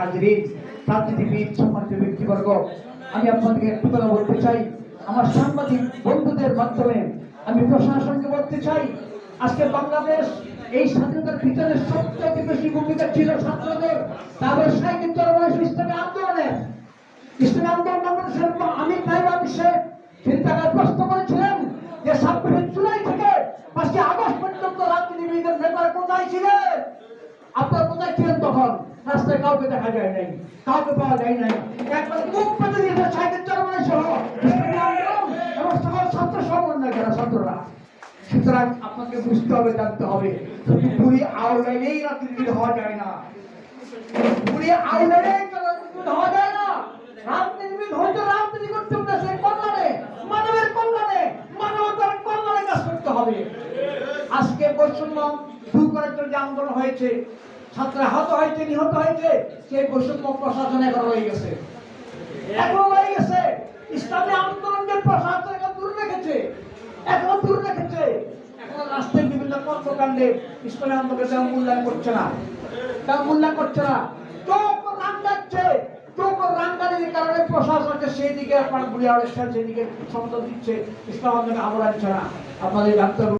হাজিরিন রাজনীতিবিদ সম্মানিত ব্যক্তিবর্গ আমি আপনাদেরকে একটু কথা বলতে চাই। আমার সাংবাদিক বন্ধুদের মাধ্যমে আমি প্রশাসনকে বলতে চাই, আজকে বাংলাদেশ এই স্বাধীনতার ভিতরে সবচেয়ে বেশি ভূমিকা ছিল ছাত্রদের, তাদের সাহিত্য ইসলামী আন্দোলনের ইসলামী আন্দোলন বাংলাদেশের আমি নাইবাদ শেখ তিনি তাকে প্রশ্ন করেছিলেন যে ছাব্বিশে জুলাই থেকে পাঁচই আগস্ট পর্যন্ত রাজনীতিবিদের নেতারা কোথায় ছিলেন? আপনারা কোথায় ছিলেন তখন? রাস্তায় কাউকে দেখা যায় নাই, কাউকে পাওয়া যায় নাই। একবার মুখ পেতে দিয়েছে চরমাই সহ এবং সকল ছাত্র সমন্বয় ছাত্ররা সুতরাং আপনাকে বুঝতে হবে, জানতে হবে পুরী আউলাইলেই হওয়া যায় না। পুরী আউলাইলেই হওয়া যায় না। মানবতার কাজ করতে হবে। আজকে বৈষম্য দূর করার জন্য আন্দোলন হয়েছে ছাত্র আহত হয়েছে নিহত হয়েছে বৈষম্য প্রশাসন এখন গেছে। এখনও গেছে। ইসলামী আন্দোলনকে প্রশাসন এখন দূর রেখেছে। দূর রেখেছে। এখন রাষ্ট্রের বিভিন্ন কর্মকাণ্ডে ইসলামী আন্দোলনকে তেমন মূল্যায়ন করছে না। তেমন মূল্যায়ন করছে না। চোখ রাঙ্গাচ্ছে চোখ রাঙ্গানির কারণে প্রশাসনকে সেই দিকে আপনার বুড়িয়া সেই দিকে সমর্থন দিচ্ছে। ইসলাম আন্দোলনকে আনছে না। আপনাদের ডাক্তার